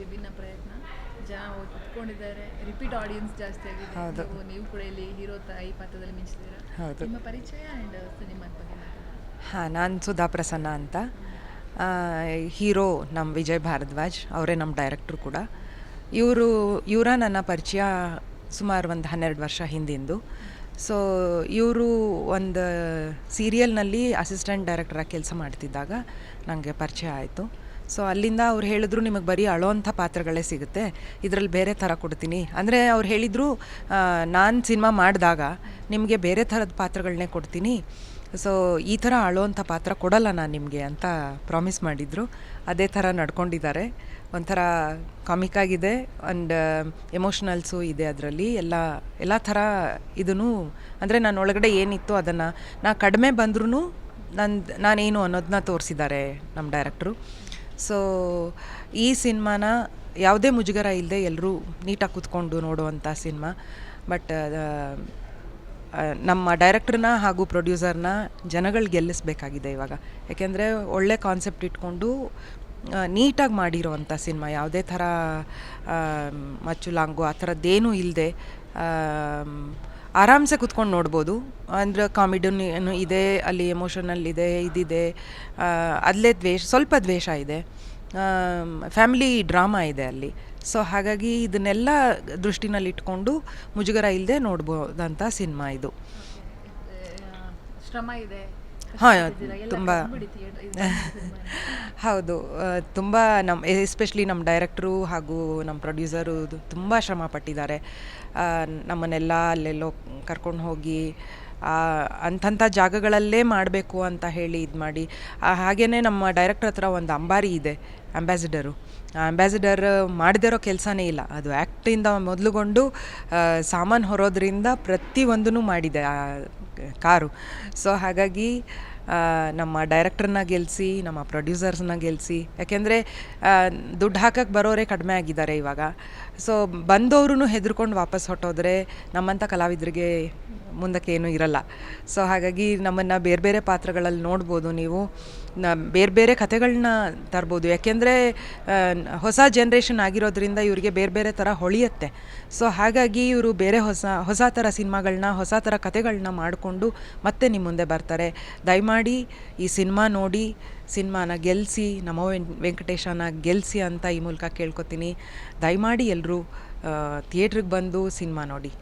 ವಿಭಿನ್ನ ಪ್ರಯತ್ನ. ಜನ ಒಪ್ಕೊಂಡಿದ್ದಾರೆ. ರಿಪೀಟ್ ಆಡಿಯನ್ಸ್ ಜಾಸ್ತಿ ಆಗಿದೆ. ನೀವು ನೀವು ಕೂಡ ಇಲ್ಲಿ ಹೀರೋ ತಾಯಿ ಪಾತ್ರದಲ್ಲಿ ಮಿಂಚಿದ್ದೀರಾ. ನಿಮ್ಮ ಪರಿಚಯ ಆ್ಯಂಡ್ ಸಿನಿಮಾದ ಬಗ್ಗೆ. ಹಾಂ ನಾನು ಸುಧಾ ಪ್ರಸನ್ನ ಅಂತ. ಹೀರೋ ನಮ್ಮ ವಿಜಯ್ ಭಾರದ್ವಾಜ್. ಅವರೇ ನಮ್ಮ ಡೈರೆಕ್ಟ್ರು ಕೂಡ. ಇವರು ಇವರ ನನ್ನ ಪರಿಚಯ ಸುಮಾರು ಒಂದು ಹನ್ನೆರಡು ವರ್ಷ ಹಿಂದಿಂದು. ಸೊ ಇವರು ಒಂದು ಸೀರಿಯಲ್ನಲ್ಲಿ ಅಸಿಸ್ಟೆಂಟ್ ಡೈರೆಕ್ಟರಾಗಿ ಕೆಲಸ ಮಾಡ್ತಿದ್ದಾಗ ನನಗೆ ಪರಿಚಯ ಆಯಿತು. ಸೊ ಅಲ್ಲಿಂದ ಅವ್ರು ಹೇಳಿದ್ರು ನಿಮಗೆ ಬರೀ ಅಳೋಂಥ ಪಾತ್ರಗಳೇ ಸಿಗುತ್ತೆ. ಇದರಲ್ಲಿ ಬೇರೆ ಥರ ಕೊಡ್ತೀನಿ. ಅಂದರೆ ಅವ್ರು ಹೇಳಿದರು ನಾನು ಸಿನಿಮಾ ಮಾಡಿದಾಗ ನಿಮಗೆ ಬೇರೆ ಥರದ ಪಾತ್ರಗಳನ್ನೇ ಕೊಡ್ತೀನಿ. ಸೊ ಈ ಥರ ಅಳೋವಂಥ ಪಾತ್ರ ಕೊಡಲ್ಲ ನಾನು ನಿಮಗೆ ಅಂತ ಪ್ರಾಮಿಸ್ ಮಾಡಿದರು. ಅದೇ ಥರ ನಡ್ಕೊಂಡಿದ್ದಾರೆ. ಒಂಥರ ಕಾಮಿಕ್ ಆಗಿದೆ ಆ್ಯಂಡ್ ಎಮೋಷ್ನಲ್ಸು ಇದೆ ಅದರಲ್ಲಿ. ಎಲ್ಲ ಎಲ್ಲ ಥರ ಇದನ್ನು ಅಂದರೆ ನಾನು ಒಳಗಡೆ ಏನಿತ್ತು ಅದನ್ನು, ನಾ ಕಡಿಮೆ ಬಂದ್ರೂ ನನ್ನ ನಾನೇನು ಅನ್ನೋದನ್ನ ತೋರಿಸಿದ್ದಾರೆ ನಮ್ಮ ಡೈರೆಕ್ಟ್ರು ಸೊ ಈ ಸಿನಿಮಾನ ಯಾವುದೇ ಮುಜುಗರ ಇಲ್ಲದೆ ಎಲ್ಲರೂ ನೀಟಾಗಿ ಕೂತ್ಕೊಂಡು ನೋಡುವಂಥ ಸಿನಿಮಾ. ಬಟ್ ನಮ್ಮ ಡೈರೆಕ್ಟ್ರನ್ನ ಹಾಗೂ ಪ್ರೊಡ್ಯೂಸರ್ನ ಜನಗಳು ಗೆಲ್ಲಿಸ್ಬೇಕಾಗಿದೆ ಇವಾಗ. ಯಾಕೆಂದರೆ ಒಳ್ಳೆ ಕಾನ್ಸೆಪ್ಟ್ ಇಟ್ಕೊಂಡು ನೀಟಾಗಿ ಮಾಡಿರೋವಂಥ ಸಿನಿಮಾ. ಯಾವುದೇ ಥರ ಮಚ್ಚು ಲಾಂಗು ಆ ಥರದ್ದೇನೂ ಇಲ್ಲದೆ ಆರಾಮ್ಸೆ ಕುತ್ಕೊಂಡು ನೋಡ್ಬೋದು. ಅಂದರೆ ಏನು ಇದೆ, ಅಲ್ಲಿ ಎಮೋಷನಲ್ ಇದೆ, ಇದಿದೆ. ಅದಲೇ ದ್ವೇಷ, ಸ್ವಲ್ಪ ದ್ವೇಷ ಇದೆ. ಫ್ಯಾಮಿಲಿ ಡ್ರಾಮಾ ಇದೆ ಅಲ್ಲಿ. ಸೊ ಹಾಗಾಗಿ ಇದನ್ನೆಲ್ಲ ದೃಷ್ಟಿನಲ್ಲಿಟ್ಕೊಂಡು ಮುಜುಗರ ಇಲ್ಲದೆ ನೋಡ್ಬೋದಂಥ ಸಿನಿಮಾ ಇದು. ಶ್ರಮ ಇದೆ. ಹಾಂ ತುಂಬ. ಹೌದು ತುಂಬ ನಮ್ಮ ಎಸ್ಪೆಷಲಿ ನಮ್ಮ ಡೈರೆಕ್ಟ್ರು ಹಾಗೂ ನಮ್ಮ ಪ್ರೊಡ್ಯೂಸರು ತುಂಬ ಶ್ರಮ ಪಟ್ಟಿದ್ದಾರೆ. ನಮ್ಮನ್ನೆಲ್ಲ ಅಲ್ಲೆಲ್ಲೋ ಕರ್ಕೊಂಡು ಹೋಗಿ ಅಂಥಂಥ ಜಾಗಗಳಲ್ಲೇ ಮಾಡಬೇಕು ಅಂತ ಹೇಳಿ ಇದು ಮಾಡಿ. ಹಾಗೇ ನಮ್ಮ ಡೈರೆಕ್ಟ್ರ್ ಹತ್ರ ಒಂದು ಅಂಬಾರಿ ಇದೆ, ಅಂಬಾಸಿಡರು. ಅಂಬಾಸಿಡರ್ ಮಾಡದಿರೋ ಕೆಲಸನೇ ಇಲ್ಲ. ಅದು ಆ್ಯಕ್ಟಿಂದ ಮೊದಲುಗೊಂಡು ಸಾಮಾನು ಹೊರೋದ್ರಿಂದ ಪ್ರತಿಯೊಂದೂ ಮಾಡಿದೆ ಆ, ಕಾರು. ಸೊ ಹಾಗಾಗಿ ನಮ್ಮ ಡೈರೆಕ್ಟ್ರನ್ನ ಗೆಲ್ಲಿಸಿ ನಮ್ಮ ಪ್ರೊಡ್ಯೂಸರ್ಸ್ನ ಗೆಲ್ಲಿಸಿ ಯಾಕೆಂದರೆ ದುಡ್ಡು ಹಾಕಕ್ಕೆ ಬರೋರೇ ಕಡಿಮೆ ಆಗಿದ್ದಾರೆ ಇವಾಗ. ಸೊ ಬಂದವರು ಹೆದರ್ಕೊಂಡು ವಾಪಸ್ ಹೊಟ್ಟೋದ್ರೆ ನಮ್ಮಂಥ ಕಲಾವಿದರಿಗೆ ಮುಂದಕ್ಕೆ ಏನೂ ಇರಲ್ಲ. ಸೊ ಹಾಗಾಗಿ ನಮ್ಮನ್ನು ಬೇರೆ ಬೇರೆ ಪಾತ್ರಗಳಲ್ಲಿ ನೋಡ್ಬೋದು ನೀವು. ಬೇರೆ ಬೇರೆ ಕಥೆಗಳನ್ನ ತರ್ಬೋದು. ಯಾಕೆಂದರೆ ಹೊಸ ಜನ್ರೇಷನ್ ಆಗಿರೋದ್ರಿಂದ ಇವರಿಗೆ ಬೇರೆ ಬೇರೆ ಥರ ಹೊಳೆಯುತ್ತೆ. ಸೊ ಹಾಗಾಗಿ ಇವರು ಬೇರೆ ಹೊಸ ಹೊಸ ಥರ ಸಿನಿಮಾಗಳನ್ನ ಹೊಸ ಥರ ಕಥೆಗಳನ್ನ ಮಾಡಿಕೊಂಡು ಮತ್ತೆ ನಿಮ್ಮ ಮುಂದೆ ಬರ್ತಾರೆ. ದಯಮಾಡಿ ಈ ಸಿನಿಮಾ ನೋಡಿ ಸಿನಿಮಾನ ಗೆಲ್ಲಿಸಿ ನಮೋ ವೆಂಕಟೇಶನ ಗೆಲ್ಲಿಸಿ ಅಂತ ಈ ಮೂಲಕ ಕೇಳ್ಕೊತೀನಿ. ದಯಮಾಡಿ ಎಲ್ಲರೂ ಥಿಯೇಟ್ರಿಗೆ ಬಂದು ಸಿನಿಮಾ ನೋಡಿ.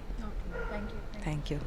Thank you